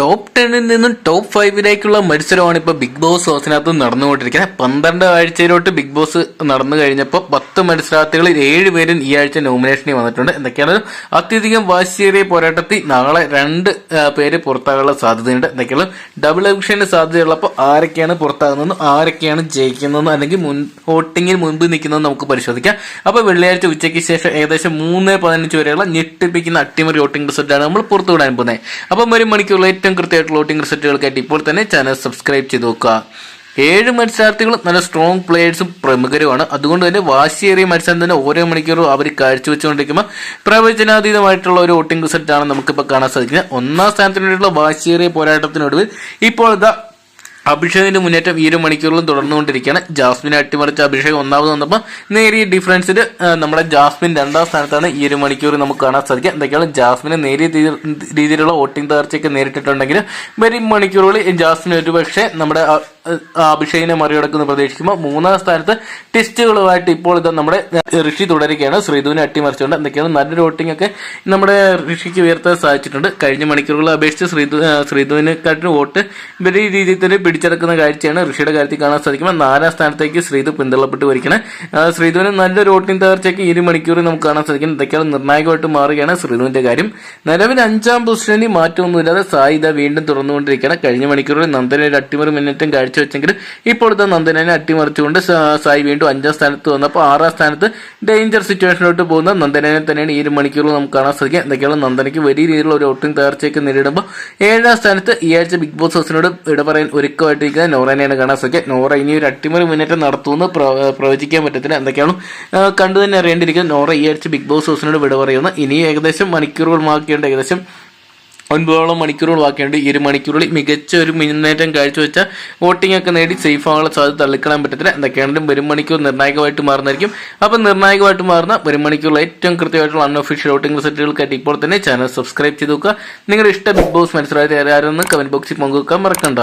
Top ടെന്നിൽ നിന്നും top ഫൈവിലേക്കുള്ള മത്സരമാണ് ഇപ്പോൾ ബിഗ് ബോസ് ഹൗസിനകത്ത് നടന്നുകൊണ്ടിരിക്കുന്നത്. പന്ത്രണ്ട് ആഴ്ചയിലോട്ട് ബിഗ് ബോസ് നടന്നു കഴിഞ്ഞപ്പോൾ പത്ത് മത്സരാർത്ഥികളിൽ ഏഴ് പേരും ഈ ആഴ്ച നോമിനേഷനിൽ വന്നിട്ടുണ്ട്. എന്തൊക്കെയാണ്? അത്യധികം വാശിയേറിയ പോരാട്ടത്തിൽ നാളെ രണ്ട് പേര് പുറത്താകാനുള്ള സാധ്യതയുണ്ട്. എന്തൊക്കെയാണ്? ഡബിൾ എലക്ഷന് സാധ്യതയുള്ളപ്പോൾ ആരൊക്കെയാണ് പുറത്താകുന്നതെന്നും ആരൊക്കെയാണ് ജയിക്കുന്നതെന്നും അല്ലെങ്കിൽ മുൻ വോട്ടിങ്ങിന് മുൻപ് നിൽക്കുന്നതെന്ന് നമുക്ക് പരിശോധിക്കാം. അപ്പോൾ വെള്ളിയാഴ്ച ഉച്ചയ്ക്ക് ശേഷം ഏകദേശം മൂന്ന് പതിനഞ്ച് വരെയുള്ള ഞെട്ടിപ്പിക്കുന്ന അട്ടിമറി വോട്ടിംഗ് റിസൾട്ടാണ് നമ്മൾ പുറത്തുവിടാൻ പോകുന്നത്. അപ്പം ഒരു മണിക്കൂറിൽ ഏറ്റവും കൃത്യമായിട്ടുള്ള വോട്ടിംഗ് റിസൾട്ടുകൾക്കായിട്ട് ഇപ്പോൾ തന്നെ ചാനൽ സബ്സ്ക്രൈബ് ചെയ്ത് നോക്കുക. ഏഴ് മത്സരാർത്ഥികളും നല്ല സ്ട്രോങ് പ്ലേയേഴ്സും പ്രമുഖരുമാണ്. അതുകൊണ്ട് തന്നെ വാശിയേറിയ മത്സരം തന്നെ ഓരോ മണിക്കൂറും അവർ കാഴ്ചവെച്ചുകൊണ്ടിരിക്കുമ്പോൾ പ്രവചനാതീതമായിട്ടുള്ള ഒരു വോട്ടിംഗ് റിസൾട്ടാണ് നമുക്കിപ്പോൾ കാണാൻ സാധിക്കുന്നത്. ഒന്നാം സ്ഥാനത്തിന് വേണ്ടിയിട്ടുള്ള വാശിയേറിയ പോരാട്ടത്തിനൊടുവിൽ ഇപ്പോൾ ഇതാ അഭിഷേകിന്റെ മുന്നേറ്റം ഈ ഒരു മണിക്കൂറിലും തുടർന്നുകൊണ്ടിരിക്കുകയാണ്. ജാസ്മിനെ അട്ടിമറിച്ച അഭിഷേക് ഒന്നാമത് വന്നപ്പോൾ നേരിയ ഡിഫറൻസിൽ നമ്മുടെ ജാസ്മിൻ രണ്ടാം സ്ഥാനത്താണ് ഈ ഒരു മണിക്കൂർ നമുക്ക് കാണാൻ സാധിക്കുക. എന്തൊക്കെയാണ് ജാസ്മിന് നേരിയ രീതിയിലുള്ള വോട്ടിംഗ് തകർച്ചയൊക്കെ നേരിട്ടിട്ടുണ്ടെങ്കിൽ വരും മണിക്കൂറുകളിൽ ജാസ്മിൻ ഒരുപക്ഷെ നമ്മുടെ അഭിഷേകിനെ മറികടക്കുന്ന പ്രതീക്ഷിക്കുമ്പോൾ മൂന്നാം സ്ഥാനത്ത് ടെസ്റ്റുകളുമായിട്ട് ഇപ്പോൾ ഇത് നമ്മുടെ ഋഷി തുടരുകയാണ്. ശ്രീധുവിനെ അട്ടിമറിച്ചുകൊണ്ട് എന്തൊക്കെയാണ് നല്ലൊരു വോട്ടിംഗ് ഒക്കെ നമ്മുടെ ഋഷിക്ക് ഉയർത്താൻ സാധിച്ചിട്ടുണ്ട്. കഴിഞ്ഞ മണിക്കൂറുകളെ അപേക്ഷിച്ച് ശ്രീധു ശ്രീധുവിനെക്കാട്ടിന് വോട്ട് വലിയ രീതിയിൽ തന്നെ പിടിച്ചെടുക്കുന്ന കാഴ്ചയാണ് ഋഷിയുടെ കാര്യത്തിൽ കാണാൻ സാധിക്കുമ്പോൾ നാലാം സ്ഥാനത്തേക്ക് ശ്രീധു പിന്തള്ളപ്പെട്ട് വരികയാണ്. ശ്രീധുവിന് നല്ലൊരു വോട്ടിംഗ് തകർച്ചയ്ക്ക് ഒരു മണിക്കൂറിൽ നമുക്ക് കാണാൻ സാധിക്കും എന്തൊക്കെയാണ് നിർണായകമായിട്ട് മാറുകയാണ് ശ്രീധുവിന്റെ കാര്യം. നിലവിൽ അഞ്ചാം പൊസിഷനിൽ മാറ്റമൊന്നുമില്ലാതെ സായിത വീണ്ടും തുറന്നുകൊണ്ടിരിക്കുകയാണ് കഴിഞ്ഞ മണിക്കൂറിൽ നന്ദന ഒരു അട്ടിമറി മുന്നേറ്റം കാഴ്ചവെച്ചെങ്കിൽ ഇപ്പോൾ ഇപ്പോഴത്തെ നന്ദനെ അട്ടിമറിച്ചുകൊണ്ട് സായി വീണ്ടും അഞ്ചാം സ്ഥാനത്ത് വന്നപ്പോൾ ആറാം സ്ഥാനത്ത് ഡേഞ്ചർ സിറ്റുവേഷനിലോട്ട് പോകുന്ന നന്ദനെ തന്നെയാണ് ഈ ഒരു മണിക്കൂറിൽ നമുക്ക് കാണാൻ സാധിക്കുക. എന്തൊക്കെയാണ് നന്ദനയ്ക്ക് വലിയ രീതിയിലുള്ള ഒരു ഒട്ടും തകർച്ചയൊക്കെ നേരിടുമ്പോൾ ഏഴാം സ്ഥാനത്ത് ഈ ആഴ്ച ബിഗ് ബോസ് ഹൗസിനോട് ഇട പറയാൻ ഒരുക്കമായിട്ടിരിക്കുന്ന നോറനെയാണ് കാണാൻ സാധിക്കുക. നോറ ഇനി ഒരു അട്ടിമറി മുന്നേറ്റം നടത്തുമെന്ന് പ്ര- പ്രവചിക്കാൻ പറ്റത്തില്ല. എന്തൊക്കെയാണ് കണ്ടു തന്നെ അറിയേണ്ടിയിരിക്കുന്നത് നോറ ഈ ആഴ്ച ബിഗ് ബോസ് ഹൗസിനോട് വിട പറയുന്നു. ഇനി ഏകദേശം മണിക്കൂറുകൾ മാക്കിയുണ്ട് ഏകദേശം ഒൻപതോളം മണിക്കൂറുകൾ ബാക്കിയുണ്ട് ഈ ഒരു മണിക്കൂറിൽ മികച്ച ഒരു മുന്നേറ്റം കാഴ്ചവെച്ച വോട്ടിംഗ് ഒക്കെ നേടി സേഫ് ആവാനുള്ള സാധ്യത തള്ളിക്കളാൻ പറ്റത്തില്ല. എന്തൊക്കെയാണെങ്കിലും വരും മണിക്കൂർ നിർണായകമായിട്ട് മാറുന്നതായിരിക്കും. അപ്പം നിർണായകമായിട്ട് മാറുന്ന വരും മണിക്കൂറിൽ ഏറ്റവും കൃത്യമായിട്ടുള്ള അൺഒഫീഷ്യൽ വോട്ടിംഗ് റിസൾട്ടുകൾക്കായിട്ട് ഇപ്പോൾ തന്നെ ചാനൽ സബ്സ്ക്രൈബ് ചെയ്ത് നോക്കുക നിങ്ങളുടെ ഇഷ്ട ബിഗ് ബോസ് മനസ്സിലായത് ആരാരെന്ന് കമന്റ് ബോക്സിൽ പങ്കുവെക്കാൻ മറക്കണ്ട.